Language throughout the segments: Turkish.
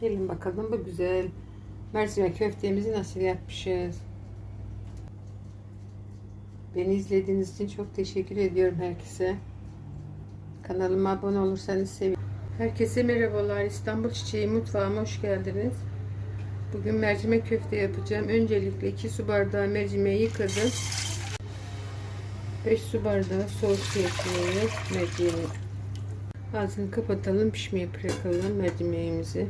Gelin bakalım bu güzel mercimek köftemizi nasıl yapmışız. Beni izlediğiniz için çok teşekkür ediyorum herkese. Kanalıma abone olursanız sevinirim. Herkese merhabalar. İstanbul Çiçeği mutfağıma hoş geldiniz. Bugün mercimek köfte yapacağım. Öncelikle 2 su bardağı mercimeği yıkadım. 5 su bardağı su ekliyoruz mercimeği. Ağzını kapatalım pişmeye bırakalım mercimeğimizi.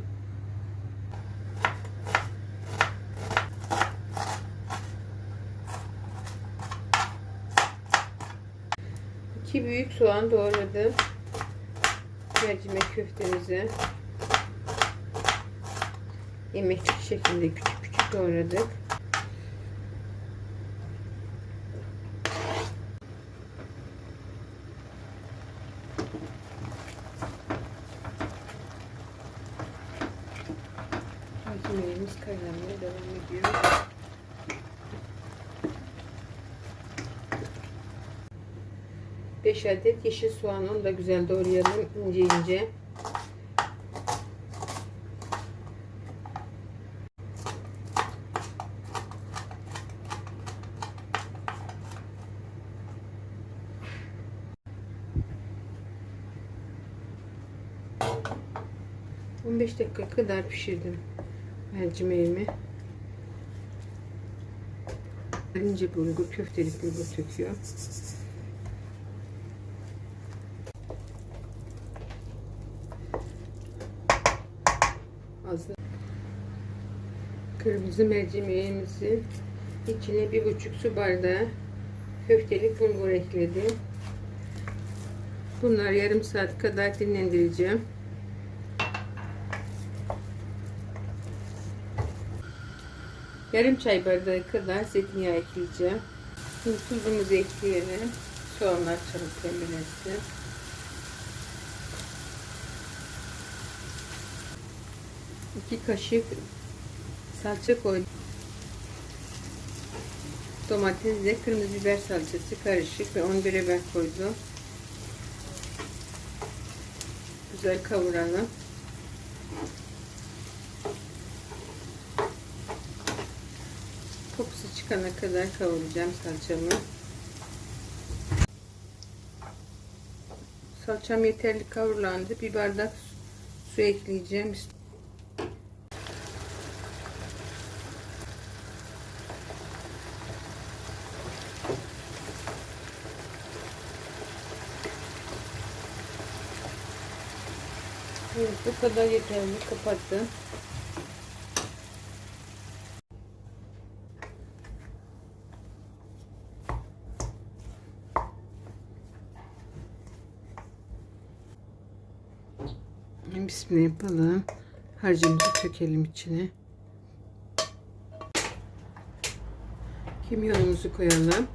2 büyük soğan doğradım. Mercimek köftemizi yemeklik şekilde küçük küçük doğradık. Mercimeğimiz kaynamaya devam ediyor. Beş adet yeşil soğan onu da güzel doğrayalım ince ince. On beş dakika kadar pişirdim mercimeğimi. İnce bulgur, köftelik bulgur töküyor. Hazır. Kırmızı mercimeğimizi içine bir buçuk su bardağı köftelik bulgur ekledim. Bunları yarım saat kadar dinlendireceğim. Yarım çay bardağı kadar zeytinyağı ekleyeceğim. Şimdi tuzumuzu ekleyelim. Soğanlar çabuk pembeleşsin. İki kaşık salça koydum. Domatesle kırmızı biber salçası karışık ve 11 biber koydum. Güzel kavuralım. Kokusu çıkana kadar kavuracağım salçamı. Salçam yeterli kavurlandı. Bir bardak su ekleyeceğim. Evet, bu kadar yeterli. Kapattım. Bismillah yapalım. Harcımızı dökelim içine. Kimyonumuzu koyalım.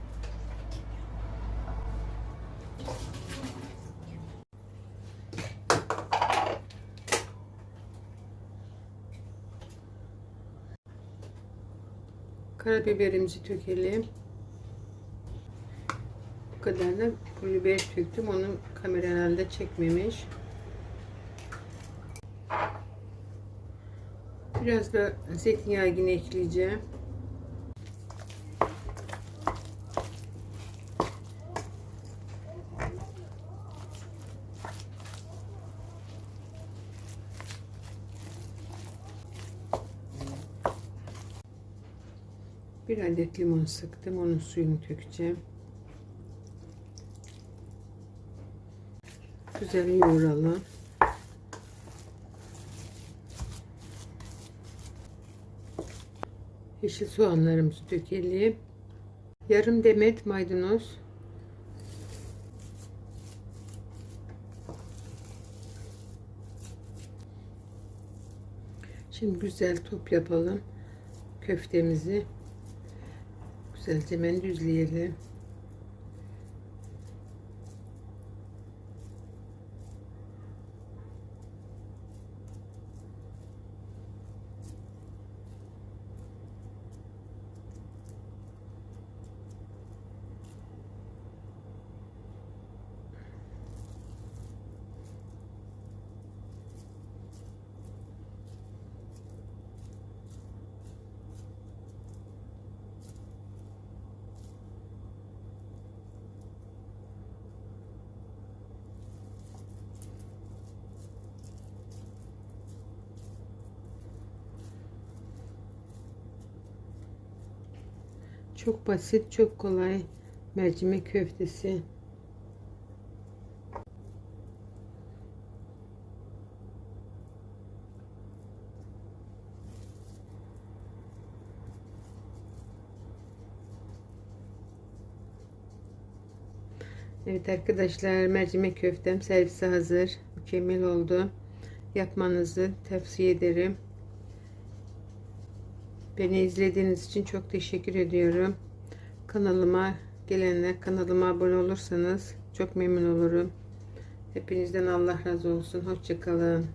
Karabiberimizi dökelim. Bu kadar da pul biber döktüm. Onu kamera herhalde çekmemiş. Biraz da zeytinyağı yine ekleyeceğim. Bir adet limon sıktım. Onun suyunu dökeceğim. Güzel yoğuralım. Yeşil soğanlarımızı dökelim. Yarım demet maydanoz. Şimdi güzel top yapalım. Köftemizi güzelce hemen düzleyelim. Çok basit, çok kolay mercimek köftesi. Evet arkadaşlar mercimek köftem servise hazır. Mükemmel oldu. Yapmanızı tavsiye ederim. Beni izlediğiniz için çok teşekkür ediyorum. Kanalıma gelenler kanalıma abone olursanız çok memnun olurum. Hepinizden Allah razı olsun. Hoşçakalın.